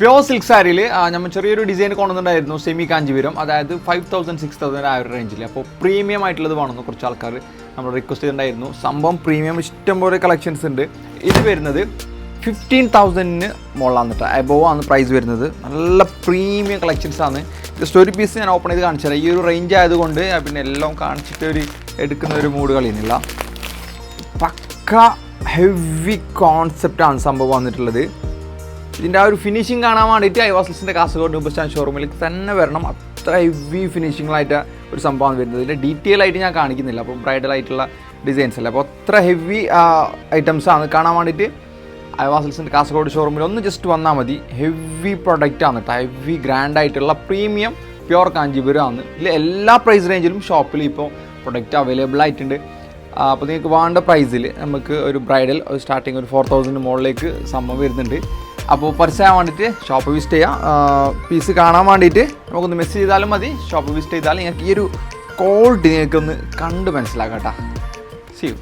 Pure silk സാരിയിൽ നമ്മൾ ചെറിയൊരു ഡിസൈൻ കൊണ്ടുവന്നിട്ടുണ്ടായിരുന്നു സെമി കാഞ്ചിപുരം. അതായത് ഫൈവ് തൗസൻഡ് സിക്സ് തൗസൻഡ് ആ ഒരു റേഞ്ചിൽ അപ്പോൾ പ്രീമിയം ആയിട്ടുള്ളത് വേണമെന്ന് കുറച്ച് ആൾക്കാർ നമ്മൾ റിക്വസ്റ്റ് ചെയ്തിട്ടുണ്ടായിരുന്നു. സംഭവം പ്രീമിയം ഇഷ്ടംപോലെ കളക്ഷൻസ് ഉണ്ട്. ഇത് വരുന്നത് ഫിഫ്റ്റീൻ തൗസൻഡിന് മുകളിലാണ് കേട്ടോ എബോവ് ആണ് പ്രൈസ് വരുന്നത്. നല്ല പ്രീമിയം കളക്ഷൻസ് ആണ്. ജസ്റ്റ് ഒരു പീസ് ഞാൻ ഓപ്പൺ ചെയ്ത് കാണിച്ചു തരാം ഈ ഒരു റേഞ്ച് ആയതുകൊണ്ട് പിന്നെ എല്ലാം കാണിച്ചിട്ട് ഒരു എടുക്കുന്ന ഒരു മൂഡ് കളിയുന്നില്ല. പക്ക ഹെവി കോൺസെപ്റ്റാണ് സംഭവം വന്നിട്ടുള്ളത്. ഇതിന്റെ ആ ഒരു ഫിനിഷിങ് കാണാൻ വേണ്ടിയിട്ട് ഐവാസിൽസിന്റെ കാസർഗോഡ് ബസ് സ്റ്റാൻഡ് ഷോറൂമിൽ തന്നെ വരണം. അത്ര ഹെവി ഫിനിഷിങ്ങിലായിട്ട് ഒരു സംഭവമാണ് വരുന്നത്. ഇതിന്റെ ഡീറ്റെയിൽ ആയിട്ട് ഞാൻ കാണിക്കുന്നില്ല. അപ്പോൾ ബ്രൈഡൽ ആയിട്ടുള്ള ഡിസൈൻസ് അല്ല? അപ്പോൾ അത്ര ഹെവി ഐറ്റംസ് ആണ്. കാണാൻ വേണ്ടിയിട്ട് ഐവാസിൽസിന്റെ കാസർഗോഡ് ഷോറൂമിൽ ഒന്ന് ജസ്റ്റ് വന്നാൽ മതി. ഹെവി പ്രൊഡക്റ്റ് ആണ് കേട്ടോ ഹെവി ഗ്രാൻഡ് ആയിട്ടുള്ള പ്രീമിയം പ്യുവർ കാഞ്ചിപുരം ആണ്. ഇതിൽ എല്ലാ പ്രൈസ് റേഞ്ചിലും ഷോപ്പിൽ ഇപ്പോൾ പ്രൊഡക്റ്റ് അവൈലബിൾ ആയിട്ടുണ്ട്. അപ്പോൾ നിങ്ങൾക്ക് വേണ്ട പ്രൈസിൽ നമുക്ക് ഒരു ബ്രൈഡൽ സ്റ്റാർട്ടിങ് ഒരു ഫോർ തൗസൻഡ് മുകളിലേക്ക് സംഭവം വരുന്നുണ്ട്. അപ്പോൾ പരസ്യം വേണ്ടിയിട്ട് ഷോപ്പ് വിസിറ്റ് ചെയ്യാം. പീസ് കാണാൻ വേണ്ടിയിട്ട് നമുക്കൊന്ന് മെസ്സേജ് ചെയ്താലും മതി. ഷോപ്പ് വിസിറ്റ് ചെയ്താൽ നിങ്ങൾക്ക് ഈ ഒരു ക്വാളിറ്റി നിങ്ങൾക്കൊന്ന് കണ്ട് മനസ്സിലാക്കാം കേട്ടോ. C U